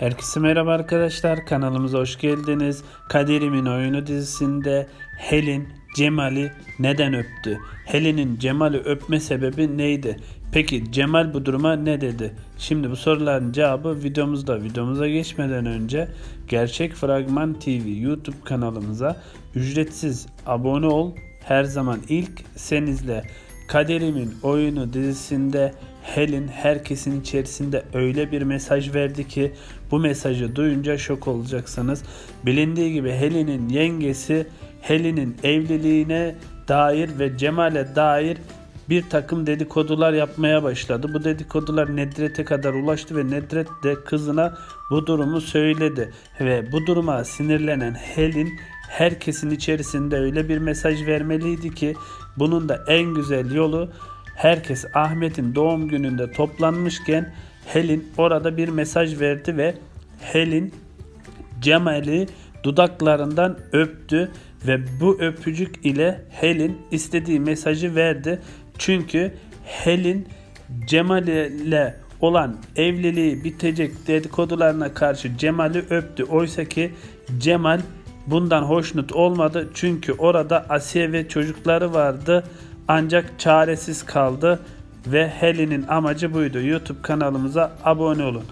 Herkese merhaba arkadaşlar kanalımıza hoş geldiniz. Kaderimin Oyunu dizisinde Helin Cemal'i neden öptü? Helin'in Cemal'i öpme sebebi neydi? Peki Cemal bu duruma ne dedi? Şimdi bu soruların cevabı videomuzda. Videomuza geçmeden önce Gerçek Fragman TV YouTube kanalımıza ücretsiz abone ol. Her zaman ilk sen izle. Kaderimin Oyunu dizisinde Helen herkesin içerisinde öyle bir mesaj verdi ki bu mesajı duyunca şok olacaksınız. Bilindiği gibi Helen'in yengesi Helen'in evliliğine dair ve Cemal'e dair bir takım dedikodular yapmaya başladı. Bu dedikodular Nedret'e kadar ulaştı ve Nedret de kızına bu durumu söyledi. Ve bu duruma sinirlenen Helen herkesin içerisinde öyle bir mesaj vermeliydi ki bunun da en güzel yolu herkes Ahmet'in doğum gününde toplanmışken Helen orada bir mesaj verdi ve Helen Cemal'i dudaklarından öptü ve bu öpücük ile Helen istediği mesajı verdi. Çünkü Helen Cemal ile olan evliliği bitecek dedikodularına karşı Cemal'i öptü. Oysa ki Cemal bundan hoşnut olmadı. Çünkü orada Asiye ve çocukları vardı. Ancak çaresiz kaldı ve Helen'in amacı buydu. YouTube kanalımıza abone olun.